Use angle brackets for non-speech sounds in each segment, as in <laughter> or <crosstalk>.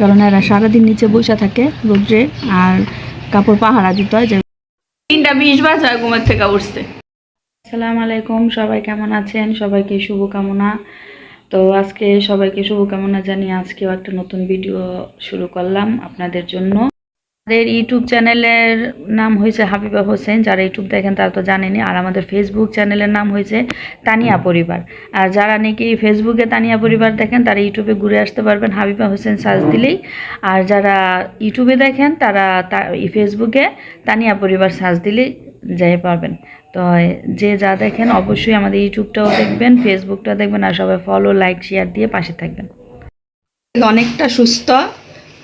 কারণ এরা সারাদিন নিচে বসে থাকে রোদ্রে আর কাপড় পাহারা দিতে হয়, যে তিনটা বিশ বাজে ঘুমের থেকে উঠছে। আসসালামু আলাইকুম, সবাই কেমন আছেন? সবাইকে শুভকামনা। তো আজকে সবাইকে শুভকামনা জানিয়ে আজকেও একটা নতুন ভিডিও শুরু করলাম আপনাদের জন্য। আমাদের ইউটিউব চ্যানেলের নাম হয়েছে হাবিবা হোসেন। যারা ইউটিউব দেখেন তারা তো জানেনি আর আমাদের ফেসবুক চ্যানেলের নাম হয়েছে তানিয়া পরিবার। আর যারা নাকি ফেসবুকে তানিয়া পরিবার দেখেন, তারা ইউটিউবে ঘুরে আসতে পারবেন। হাবিবা হোসেন সার্চ দিলেই। আর যারা ইউটিউবে দেখেন, তারা ফেসবুকে তানিয়া পরিবার সার্চ দিলেই যাই পারবেন। তো যে যা দেখেন, অবশ্যই আমাদের ইউটিউবটাও দেখবেন ফেসবুকটাও দেখবেন, আর সবাই ফলো লাইক শেয়ার দিয়ে পাশে থাকবেন। অনেকটা সুস্থ।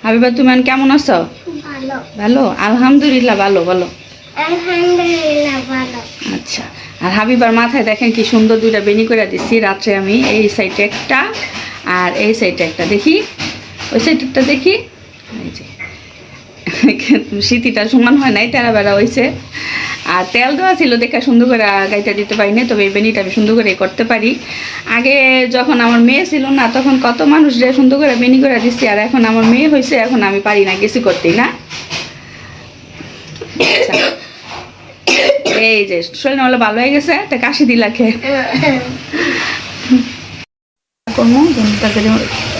হাবিবা তুমি কেমন আছো? ভালো। ভালো? আলহামদুলিল্লাহ ভালো ভালো আলহামদুলিল্লাহ ভালো। আচ্ছা আর হাবিবার মাথায় দেখেন কি সুন্দর দুইটা বেনি করে দিচ্ছি রাত্রে আমি এই সাইডে একটা আর এই সাইডে একটা দেখি? ওই সাইডটা দেখি? এই যে। <laughs> স্মৃতিটা সমান হয় নাই তেরা বেড়া হয়েছে আর তেল দেওয়া ছিল দেখে সুন্দর করে গাইটা দিতে পারি না তবে এই বেনিটা আমি সুন্দর করে করতে পারি। আগে যখন আমার মেয়ে ছিল না তখন কত মানুষ যে সুন্দর করে বেনি করে দিচ্ছি আর এখন আমার মেয়ে হয়েছে এখন আমি পারি না কিছু করতেই না। এই যে, শরীর নাহলে ভালো হয়ে গেছে, তা কাশি দিলাকে করব ভেন্ডিটাকে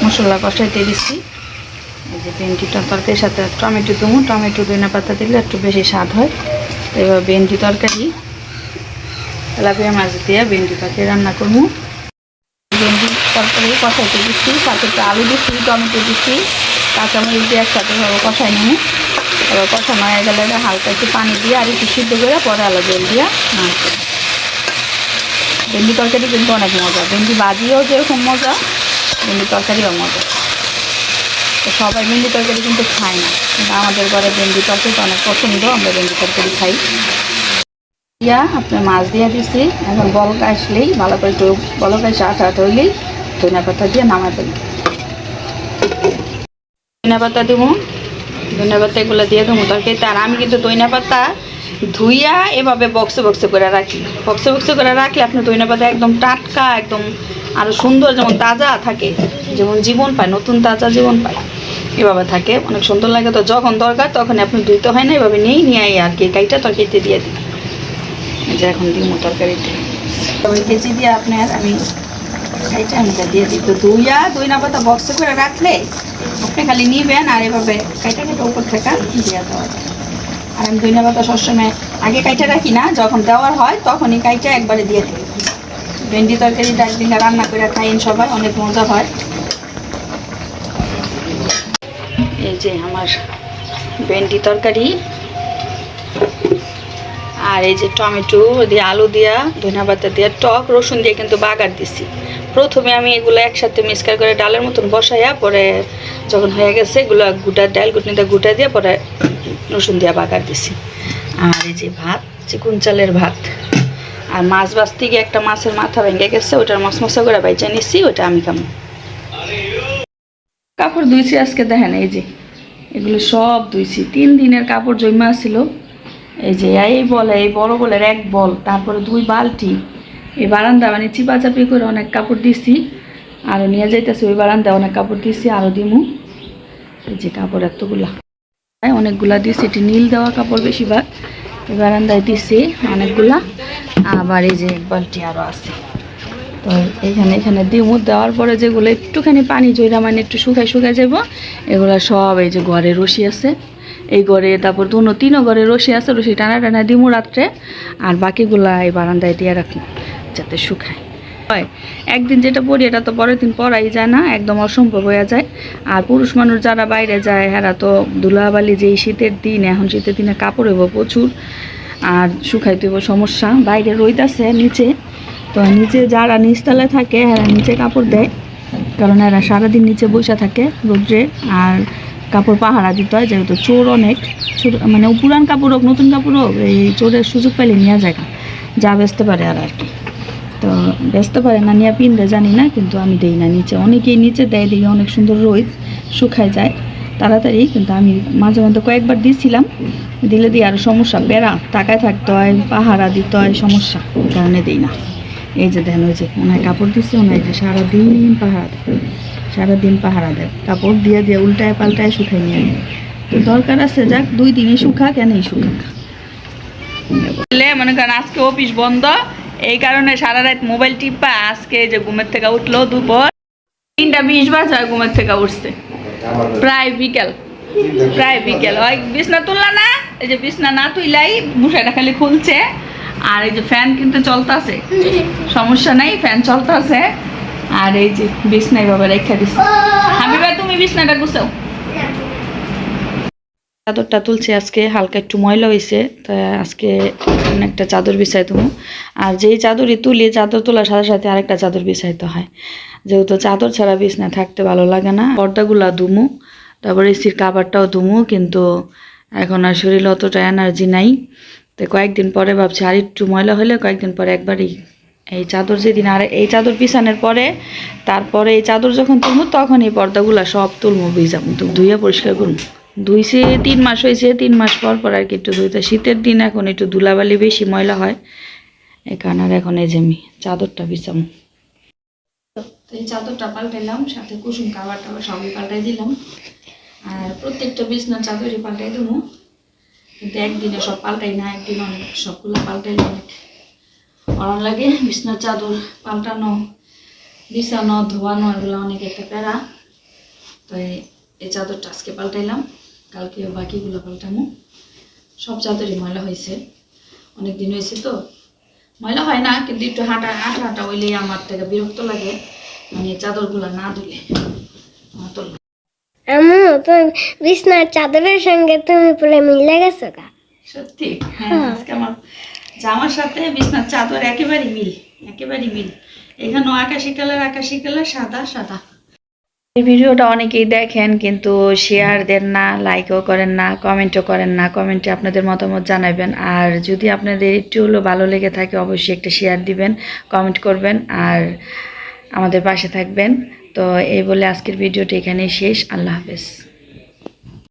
মশলা কষাইতে দিচ্ছি এই যে ভেন্ডি তরকারির সাথে টমেটো দেবো, টমেটো ধনে পাতা দিলে একটু বেশি স্বাদ হয়। এবার ভেন্ডি তরকারি তেলাপিয়া মাছ দিয়ে ভেন্ডি তরকারি রান্না করব। ভেন্ডি তরকারি কষাইতে দিচ্ছি সাথে একটু আলু দিচ্ছি টমেটো দিচ্ছি কাঁচামরিচ দিয়ে একসাথে কষাই নেব। এবার কষানো হয়ে গেলে হালকা একটু পানি দিয়ে আর একটু সিদ্ধ করে পরে আলো জল দিয়ে নাড়তে ভেন্ডি তরকারি কিন্তু অনেক মজা। ভেন্ডি ভাজিও যেরকম মজা, ভেন্ডি তরকারিও মজা। তো সবাই ভেন্ডি তরকারি কিন্তু খায় না। কিন্তু আমাদের ঘরে ভেন্ডি তরকারি অনেক পছন্দ, আমরা ভেন্ডি তরকারি খাই। দিয়া আপনার মাছ দিয়ে দিছি। এখন বলক আসলেই, ভালো করে একটু বলক আসে, আটা আটা হইলেই ধনিয়া পাতা দিয়ে নামাই ফেলি। ধনিয়া পাতা দেবো। ধনিয়া পাতা এগুলো দিয়ে দেবো তরকারিতে। আর আমি কিন্তু ধনিয়া পাতা ধুইয়া এভাবে বক্সে বক্সে করে রাখি। বক্সে বক্সে করে রাখলে আপনার ধনিয়া পাতা একদম টাটকা, একদম আরও সুন্দর যেমন তাজা থাকে, যেমন জীবন পায়, নতুন তাজা জীবন পায়, এভাবে থাকে। অনেক সুন্দর লাগে তো, যখন দরকার তখন আপনি ধুইতে হয় না, এভাবে নেই নিয়ে আর কি গাইটা তরকারিতে দিয়ে দিই। যে এখন দিব তরকারিতে। তবে কেজি দিয়ে আপনার আমি এইটা আমি দিয়ে দিই, তো ধুইয়া দুই না পাতা বক্সে করে রাখলে আপনি খালি নিবেন আর এভাবে কাইটা কেটে উপর থেকে দিয়ে দেওয়া আর আমি না পাতা সবসময় আগে কাইটা রাখি না, যখন দেওয়ার হয় তখনই কাইটা একবারে দিয়ে দিই। ভেন্ডি তরকারি একদিন রান্না করে খাইন সবাই, অনেক মজা হয়। এই যে আমার ভেন্ডি তরকারি। আর এই যে টমেটো দিয়ে আলু দিয়া, ধনিয়া পাতা দিয়ে, টক রসুন দিয়ে কিন্তু বাগার দিছি। প্রথমে আমি এগুলো একসাথে মিক্সকার করে ডালের মতন বসাইয়া, পরে যখন হয়ে গেছে এগুলো গুটা ডাল গুটনিতে গুটা দিয়ে পরে রসুন দিয়ে বাগার দিছি। আর এই যে ভাত, চিকুন চালের ভাত। আর মাছ বাঁচতে গিয়ে একটা মাছের মাথা ভেঙে গেছে ওটার মাছ মশা করে বাইচা নিছি ওটা আমি খাব কাপড় ধুইছি আজকে, দেখেন এই যে, এগুলো সব ধুইছি। তিন দিনের কাপড় জমা ছিল, এই যে এই বলে, এই বড় বলের এক বল, তারপরে দুই বালতি এই বারান্দা মানে চিপাচাপি করে অনেক কাপড় দিছি। আরও নিয়ে যাইতেছে ওই বারান্দা অনেক কাপড় দিছি আরও দিমু। এই যে কাপড় এতগুলা। অনেকগুলা দিছি, এটি নীল দেওয়া কাপড় বেশিরভাগ। এই বারান্দায় দিছি অনেকগুলা। আবার এই যে বালতি আরও আছে। তো এখানে এখানে দিমু। দেওয়ার পরে যেগুলো একটুখানি পানি জইরা মানে একটু শুকায় শুকায় যাব এগুলা সব এই যে ঘরে রশি আছে। এই ঘরে, তারপর দুনো তিনও ঘরে রশি আছে, রশি টানা টানা দিমু রাত্রে। আর বাকিগুলা এই বারান্দায় দিয়ে রাখি। যাতে শুকায় হয়। একদিন যেটা পড়ি এটা তো পরের দিন পরাই যায় না, একদম অসম্ভব হয়ে যায়। আর পুরুষ মানুষ যারা বাইরে যায়, এরা তো ধুলাবালি যে এই শীতের দিন, এখন শীতের দিনে কাপড় হইব প্রচুর, আর শুকাইতে হইব সমস্যা। বাইরে রোদ আছে নিচে, তো নিচে যারা নিচতলায় থাকে, এরা নিচে কাপড় দেয়, কারণ এরা সারাদিন নিচে বসে থাকে রোদ্রে। আর কাপড় পাহারা দিতে হয়, যেহেতু চোর অনেক। মানে পুরান কাপড় হোক, নতুন কাপড় হোক, এই চোরের সুযোগ পাইলে নেওয়া যায়। যা বেচতে পারে আর আর কি। তো ব্যস্ত পারে না, নিয়ে পিনতে জানি না, কিন্তু আমি দেই না নিচে। অনেকেই নিচে দেয় দিকে অনেক সুন্দর রোদ শুকায় যায়, তাড়াতাড়ি, কিন্তু আমি মাঝে মধ্যে কয়েকবার দিয়েছিলাম দিলে দিয়ে আরও সমস্যা। বেড়া, টাকায় থাকতে হয়, পাহারা দিতে হয়, সমস্যা কারণে দিই না। এই যে দেন ওই যে ওনায় কাপড় দিচ্ছে ওনায় যে সারাদিন পাহারা দেয়, সারাদিন পাহারা দেয়। কাপড় দিয়ে দিয়ে উল্টায় পাল্টায় শুকাই নিয়ে তো দরকার আছে, যাক, দুই দিনই শুকাক কেনই বলে মনে করেন আজকে অফিস বন্ধ এই কারণে সারা রাত মোবাইল টিপা আজকে যে ঘুমের থেকে উঠল দুপুর। তিনটা বিশ বাজে ঘুমের থেকে উঠছে। প্রায় বিকেল। প্রায় বিকেল। ওই বিছনা তুললা না? এই যে বিছনা না তুইলাই মশাইটা খালি খুলছে। আর এই যে ফ্যান কিন্তু চলতেছে। সমস্যা নাই, ফ্যান চলতেছে। আর এই যে বিছনাই বাবা রেখা দিচ্ছে হাবিবা, তুমি বিছনাটা গুছাও। চাদরটা তুলছি, আজকে হালকা একটু ময়লা হয়েছে তা আজকে একটা চাদর বিছাই দেবো। আর যেই চাদরই তুলি, চাদর তোলার সাথে সাথে আরেকটা চাদর বিছাইতে হয়। যেহেতু চাদর ছাড়া বিছনা থাকতে ভালো লাগে না, পর্দাগুলা দুমু তারপরে এসির কাবারটাও দুমু কিন্তু এখন আর শরীরে অতটা এনার্জি নাই। তো কয়েকদিন পরে ভাবছি, আর একটু ময়লা হলে কয়েকদিন পরে একবারই এই চাদর যেদিন আর এই চাদর বিছানোর পরে, তারপরে এই চাদর যখন তুলবো তখন এই পর্দাগুলা সব তুলবো, ভিজাবো তো ধুইয়া পরিষ্কার করব। ধুইছে, তিন মাস হয়েছে তিন মাস পর পর আর কি একটু ধুইতে। শীতের দিন এখন একটু ধুলাবালি বেশি ময়লা হয়। কারণে আর এখন এই যে আমি চাদরটা বিছাবো। তো এই চাদরটা পাল্টাইলাম, সাথে কুসুম কাবার টাবার সবই পাল্টাই দিলাম। আর প্রত্যেকটা বিছনার চাদরই পাল্টাই দেবো। কিন্তু একদিনে সব পাল্টাই না, একদিন অনেক সবগুলো পাল্টাইলে অনেক ভালো লাগে। বিছনার চাদর পাল্টানো, বিছানো, ধোয়ানো, এগুলো অনেক একটা প্যারা। তো এই চাদরটা আজকে পাল্টাইলাম। কালকে বাকিগুলো পাল্টামো। সব চাদরই ময়লা হয়েছে। অনেক দিন হয়েছে তো। ময়লা হয় না কিন্তু একটু হাঁটা হাঁটা হাঁটা হইলেই আমার থেকে বিরক্ত লাগে। মানে চাদরগুলো না ধুলে। আমার তো আম্মু তুমি বিছনার চাদরের সঙ্গে তুমি পুরো মিলে গেছো গা। সত্যি? হ্যাঁ। আজকে আমার জামার সাথে বিছনার চাদর একেবারেই মিল একেবারেই মিল। এখানেও আকাশি কালার আকাশি কালার সাদা সাদা। এই ভিডিওটা অনেকেই দেখেন, কিন্তু শেয়ার দেন না লাইকও করেন না কমেন্টও করেন না কমেন্টে আপনাদের মতামত জানাবেন। আর যদি আপনাদের একটু হলেও ভালো লেগে থাকে, অবশ্যই একটা শেয়ার দিবেন কমেন্ট করবেন, আর আমাদের পাশে থাকবেন। তো এই বলে আজকের ভিডিওটি এখানেই শেষ। আল্লাহ হাফেজ।